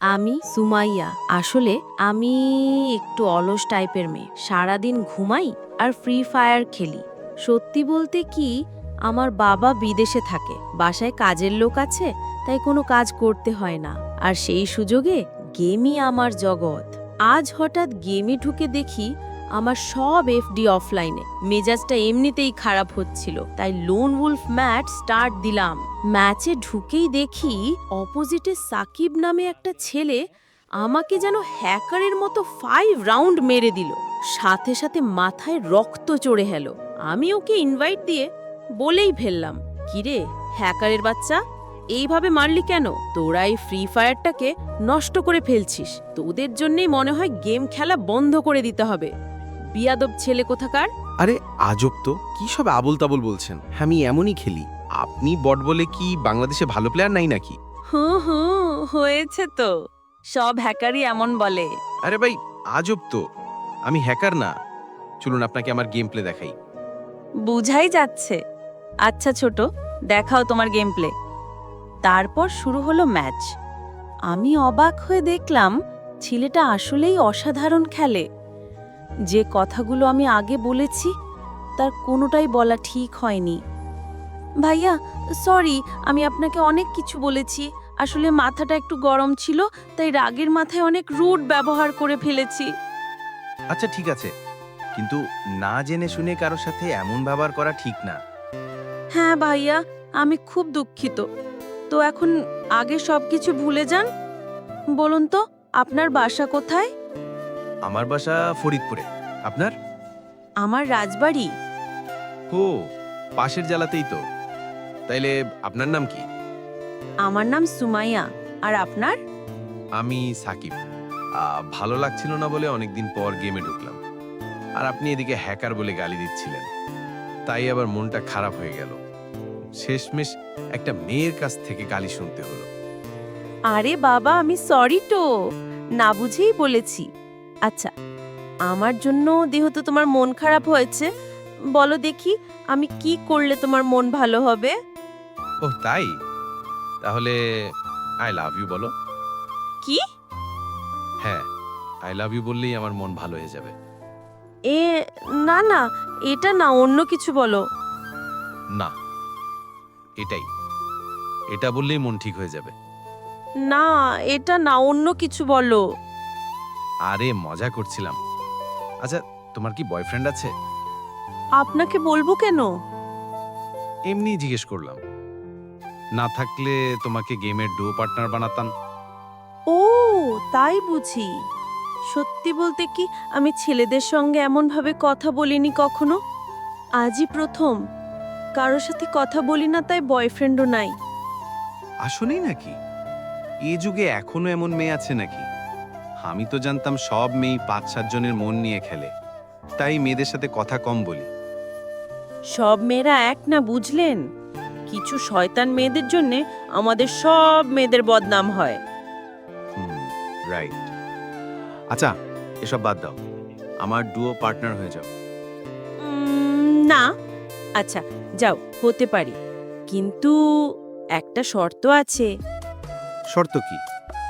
আমি সুমাইয়া। আসলে আমি একটু অলস টাইপের মেয়ে। সারাদিন ঘুমাই আর ফ্রি ফায়ার খেলি। সত্যি বলতে কি, আমার বাবা বিদেশে থাকে। বাসায় কাজের লোক আছে, তাই কোনো কাজ করতে হয় না। আর সেই সুযোগে গেমই আমার জগৎ। আজ হঠাৎ গেমে ঢুকে দেখি আমার সব এফডি অফলাইনে মেজাজটা এমনিতেই খারাপ হচ্ছিল, তাই লোন উলফ ম্যাচ স্টার্ট দিলাম। ম্যাচে ঢুকেই দেখি অপোজিটে সাকিব নামে একটা ছেলে আমাকে যেন হ্যাকারের মতো ফাইভ রাউন্ড মেরে দিল। সাথে সাথে মাথায় রক্ত চড়ে গেল আমি ওকে ইনভাইট দিয়ে বলেই ফেললাম, কিরে হ্যাকারের বাচ্চা, এইভাবে মারলি কেন? তোরা এই ফ্রি ফায়ারটাকে নষ্ট করে ফেলছিস। তোদের জন্যই মনে হয় গেম খেলা বন্ধ করে দিতে হবে। বিয়াদব ছেলে কোথাকার? আরে আজব তো। কি সব আবল তাবল বলছেন আমি এমনই খেলি। আপনি বট বলে কি বাংলাদেশে ভালো প্লেয়ার নাই নাকি? হুঁ হুঁ হয়েছে তো। সব হ্যাকারই এমন বলে। আরে ভাই আজব তো। আমি হ্যাকার না। চলুন আপনাকে আমার গেম প্লে দেখাই। বুঝাই যাচ্ছে। আচ্ছা ছোট দেখাও তোমার গেম প্লে তারপর শুরু হলো ম্যাচ আমি অবাক হয়ে দেখলাম ছেলেটা আসলেই অসাধারণ খেলে। যে কথাগুলো আমি আগে বলেছি তার কোনোটাই বলা ঠিক হয়নি। ভাইয়া সরি আমি আপনাকে অনেক কিছু বলেছি। আসলে মাথাটা একটু গরম ছিল তাই রাগের মাথায় অনেক রুট ব্যবহার করে ফেলেছি। আচ্ছা ঠিক আছে। কিন্তু না জেনে শুনে কারোর সাথে এমন ব্যবহার করা ঠিক না। হ্যাঁ ভাইয়া আমি খুব দুঃখিত। তো এখন আগে সব কিছু ভুলে যান? বলুন তো আপনার বাসা কোথায়? আমার বাসা ফরিদপুরে। আপনার? আমার রাজবাড়ি। ও পাশের জেলাতেই তো। তাইলে আপনার নাম কি? আমার নাম সুমাইয়া। আর আপনার? আমি সাকিব। আহ, ভালো লাগছিল না বলে অনেকদিন পর গেমে ঢুকলাম। আর আপনি এদিকে হ্যাকার বলে গালি দিচ্ছিলেন। তাই আবার মনটা খারাপ হয়ে গেল। শেষমেশ একটা মেয়ের কাছ থেকে গালি শুনতে হলো। আরে বাবা আমি সরি তো। না বুঝেই বলেছি। আচ্ছা আমার জন্য যেহেতু তোমার মন খারাপ হয়েছে বলো দেখি আমি কি করলে তোমার মন ভালো হবে? ওহ তাই? তাহলে আই লাভ ইউ বলো। কি? হ্যাঁ আই লাভ ইউ বললেই আমার মন ভালো হয়ে যাবে। এ না না এটা না অন্য কিছু বলো। না এটাই। এটা বললেই মন ঠিক হয়ে যাবে। না এটা না অন্য কিছু বলো। আরে মজা করছিলাম। আচ্ছা তোমার কি বয়ফ্রেন্ড আছে? আপনাকে বলব কেন? এমনি জিজ্ঞেস করলাম। না থাকলে তোমাকে গেমের ডো পার্টনার বানাতাম। ও তাই বুঝি। সত্যি বলতে কি আমি ছেলেদের সঙ্গে এমনভাবে কথা বলিনি কখনো? আজই প্রথম। কারোর সাথে কথা বলি না তাই বয়ফ্রেন্ডও নাই। আসলেই নাকি? এ যুগে এখনও এমন মেয়ে আছে নাকি? আমি তো জানতাম সব মেয়ে পাঁচ সাতজনের মন নিয়ে খেলে। তাই মেয়েদের সাথে কথা কম বলি। সব মেয়েরা এক না বুঝলেন? কিছু শয়তান মেয়েদের জন্য আমাদের সব মেয়েদের বদনাম হয়। রাইট আচ্ছা এসব বাদ দাও। আমার ডুও পার্টনার হয়ে যাও। না। আচ্ছা যাও হতে পারি। কিন্তু একটা শর্ত আছে। শর্ত কি?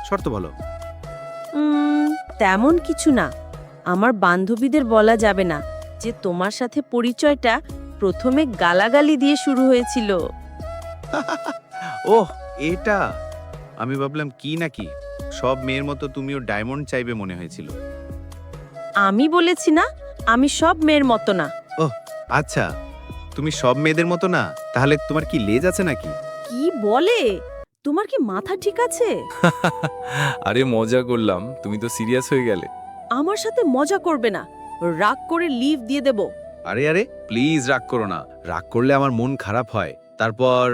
শর্ত বলো। তেমন কিছু না। আমার বান্ধবীদের বলা যাবে না যে তোমার সাথে পরিচয়টা প্রথমে গালাগালি দিয়ে শুরু হয়েছিল। ওহ এটা। আমি ভাবলাম কি নাকি সব মেয়ের মতো তুমিও ডায়মন্ড চাইবে মনে হয়েছিল। আমি বলেছি না আমি সব মেয়ের মতো না। আচ্ছা। তুমি সব মেয়েদের মতো না? তাহলে তোমার কি লেজ আছে নাকি? কি বলে? তোমার কি মাথা ঠিক আছে? আরে মজা করলাম তুমি তো সিরিয়াস হয়ে গেলে। আমার সাথে মজা করবে না। রাগ করে লিভ দিয়ে দেব। আরে আরে প্লিজ রাগ করো না। রাগ করলে আমার মন খারাপ হয়। তারপর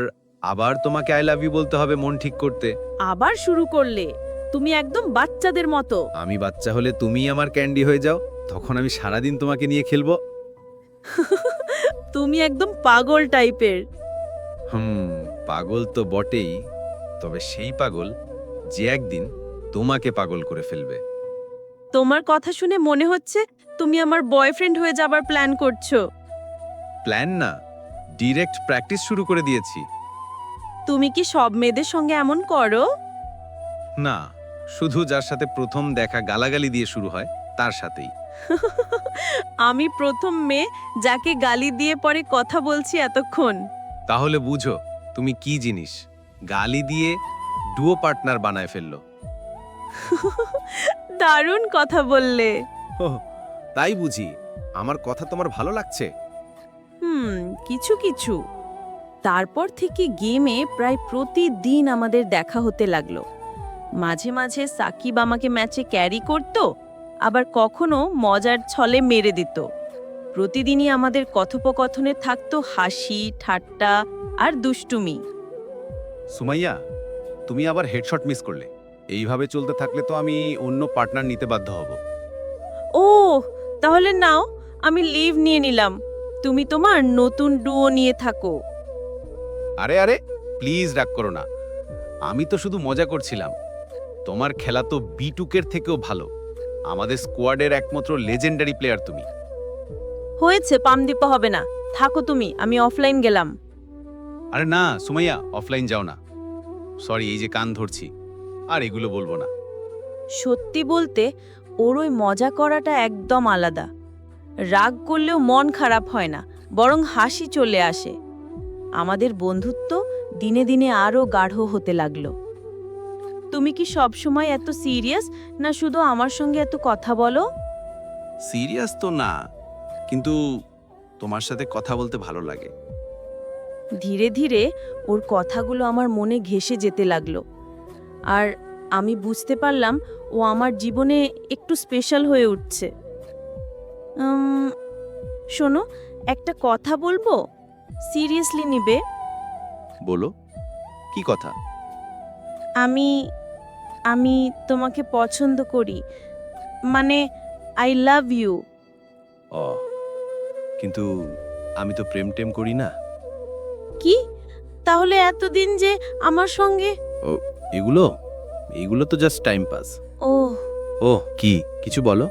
আবার তোমাকে আই লাভ ইউ বলতে হবে মন ঠিক করতে। আবার শুরু করলে। তুমি একদম বাচ্চাদের মতো। আমি বাচ্চা হলে তুমি আমার ক্যান্ডি হয়ে যাও। তখন আমি সারাদিন তোমাকে নিয়ে খেলব। তুমি একদম পাগল টাইপের হুম পাগল তো বটেই। তবে সেই পাগল যে একদিন তোমাকে পাগল করে ফেলবে। তোমার কথা শুনে মনে হচ্ছে তুমি আমার বয়ফ্রেন্ড হয়ে যাবার প্ল্যান করছ। প্ল্যান না ডিরেক্ট প্র্যাকটিস শুরু করে দিয়েছি। তুমি কি সব মেয়েদের সঙ্গে এমন করো? না শুধু যার সাথে প্রথম দেখা গালাগালি দিয়ে শুরু হয় তার সাথেই। আমি প্রথম মেয়ে যাকে গালি দিয়ে পরে কথা বলছি এতক্ষণ। তাহলে বুঝো তুমি কি জিনিস। গালি দিয়ে ডুও পার্টনার বানায় ফেলল। দারুণ কথা বললে। তাই বুঝি। আমার কথা তোমার ভালো লাগছে? হুম কিছু কিছু। তারপর থেকে গেমে প্রায় প্রতিদিন আমাদের দেখা হতে লাগল। মাঝে মাঝে সাকিব আমাকে ম্যাচে ক্যারি করত আবার কখনো মজার ছলে মেরে দিত। প্রতিদিনই আমাদের কথোপকথনে থাকতো হাসি ঠাট্টা আর দুষ্টুমি। সুমাইয়া তুমি আবার হেডশট মিস করলে। এইভাবে চলতে থাকলে তো আমি অন্য পার্টনার নিতে বাধ্য হব। ও তাহলে নাও আমি লিভ নিয়ে নিলাম। তুমি তোমার নতুন ডুও নিয়ে থাকো। আরে আরে প্লিজ রাগ করো না। আমি তো শুধু মজা করছিলাম। তোমার খেলা তো বিটুকের থেকেও ভালো। আমাদের স্কোয়াডের একমাত্র লেজেন্ডারি প্লেয়ার তুমি। হয়েছে পামদীপ হবে না। থাকো তুমি আমি অফলাইন গেলাম। আরে না সুমাইয়া অফলাইন যাও না। সরি এই যে কান ধরছি। আর এগুলো বলব না। সত্যি বলতে ওর ওই মজা করাটা একদম আলাদা। রাগ করলেও মন খারাপ হয় না বরং হাসি চলে আসে। আমাদের বন্ধুত্ব দিনে দিনে আরও গাঢ় হতে লাগল। তুমি কি সবসময় এত সিরিয়াস না শুধু আমার সঙ্গে এত কথা বলো? সিরিয়াস তো না কিন্তু তোমার সাথে কথা বলতে ভালো লাগে। ধীরে ধীরে ওর কথাগুলো আমার মনে ঘেসে যেতে লাগল। আর আমি বুঝতে পারলাম ও আমার জীবনে একটু স্পেশাল হয়ে উঠছে। শোনো একটা কথা বলব? সিরিয়াসলি নিবে? বলো। কি কথা? আমি আমি তোমাকে পছন্দ করি। মানে আই লাভ ইউ ও কিন্তু আমি তো প্রেম টেম করি না। তাহলে এতদিন যে আমার সঙ্গে? ও এগুলো? এগুলো তো জাস্ট টাইম পাস ও। ও কি? কিছু বলো?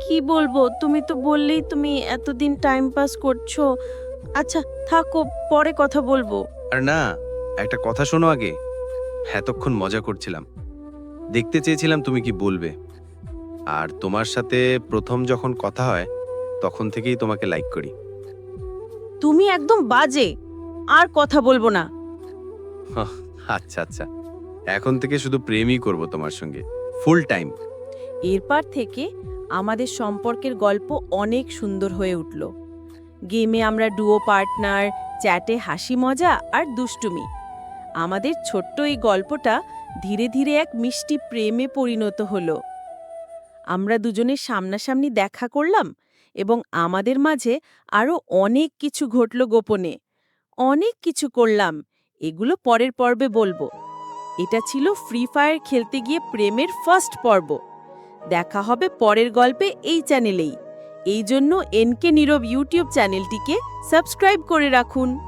কি বলব? তুমি তো বললেই তুমি এতদিন টাইম পাস করছ। আচ্ছা থাকো পরে কথা বলব। আর না একটা কথা শোনো আগে। এতক্ষণ মজা করছিলাম। দেখতে চেয়েছিলাম তুমি কি বলবে। আর তোমার সাথে প্রথম যখন কথা হয় তখন থেকেই তোমাকে লাইক করি। তুমি একদম বাজে। আর কথা বলব না। আচ্ছা আচ্ছা। এখন থেকে শুধু প্রেমই করব তোমার সঙ্গে। ফুল টাইম এরপর থেকে আমাদের সম্পর্কের গল্প অনেক সুন্দর হয়ে উঠল। গেমে আমরা ডুও পার্টনার চ্যাটে হাসি মজা আর দুষ্টুমি। আমাদের ছোট্ট এই গল্পটা ধীরে ধীরে এক মিষ্টি প্রেমে পরিণত হলো। আমরা দুজনের সামনাসামনি দেখা করলাম এবং আমাদের মাঝে আরও অনেক কিছু ঘটল গোপনে। অনেক কিছু করলাম, এগুলো পরের পর্বে বলব। এটা ছিল ফ্রি ফায়ার খেলতে গিয়ে প্রেমের ফার্স্ট পর্ব। দেখা হবে পরের গল্পে এই চ্যানেলেই এই। জন্য এনকে নীরব ইউটিউব চ্যানেলটিকে সাবস্ক্রাইব করে রাখুন।